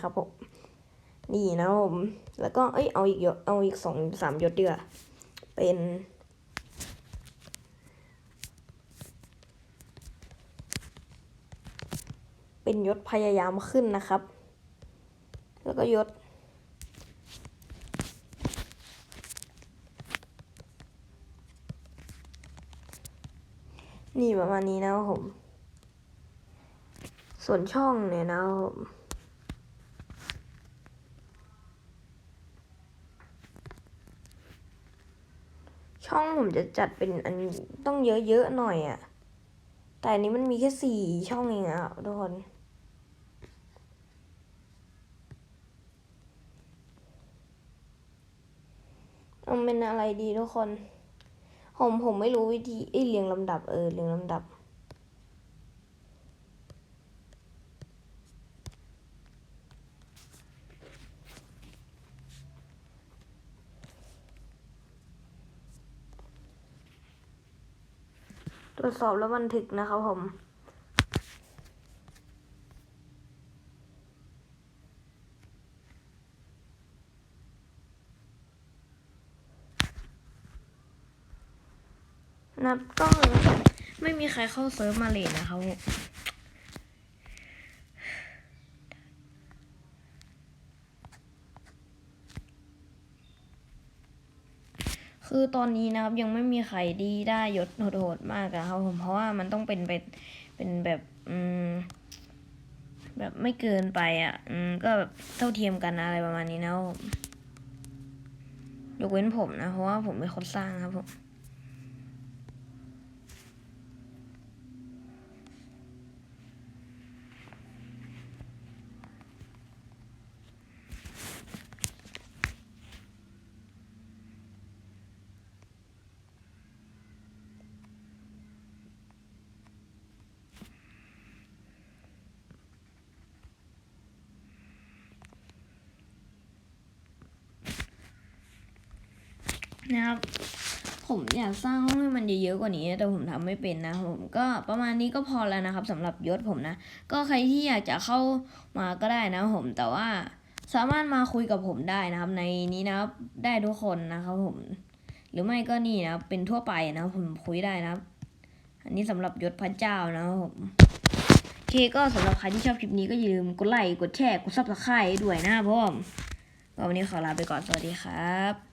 นะครับผมนี่นะผมแล้วก็เอ้ยเอาอีกยศเอาอีกสองสามยศดีกว่าเป็นเป็นยศพยายามขึ้นนะครับ แล้วก็ยศ นี่ประมาณนี้นะครับผม ส่วนช่องเนี่ยนะครับผม ช่องผมจะจัดเป็นอันต้องเยอะๆหน่อยอะ่ะ แต่อันนี้มันมีแค่สี่ช่องเองอะทุกคนเอาเป็นอะไรดีทุกคน ผมผมไม่รู้วิธีเอ้เรียงลำดับเออเรียงลำดับ ตรวจสอบแล้วบันทึกนะครับผมนับก็ไม่มีใครเข้าเซิร์ฟมาเลยนะครับ คือตอนนี้นะครับยังไม่มีใครดีได้ยศโหดๆมากอะครับผมเพราะว่ามันต้องเป็นเป็นเป็นแบบอืมแบบไม่เกินไปอะอืมก็แบบเท่าเทียมกันอะไรประมาณนี้นะผมยกเว้นผมนะ เพราะว่าผมเป็นคนสร้างครับผม นะครับ ผมอยากสร้างห้องให้มันเยอะๆกว่านี้ แต่ผมทำไม่เป็นนะผมก็ประมาณนี้ก็พอแล้วนะครับสำหรับยศผมนะ ก็ใครที่อยากจะเข้ามาก็ได้นะผมแต่ว่าสามารถมาคุยกับผมได้นะครับ ในนี้นะครับได้ทุกคนนะครับผม หรือไม่ก็นี่นะเป็นทั่วไปนะผมคุยได้นะครับ อันนี้สำหรับยศพระเจ้านะครับผมโอเคก็สำหรับใครที่ชอบคลิปนี้ก็อย่าลืมกดไลค์กดแชร์กดซับสไครต์ด้วยนะครับผมวันนี้ขอลาไปก่อนสวัสดีครับ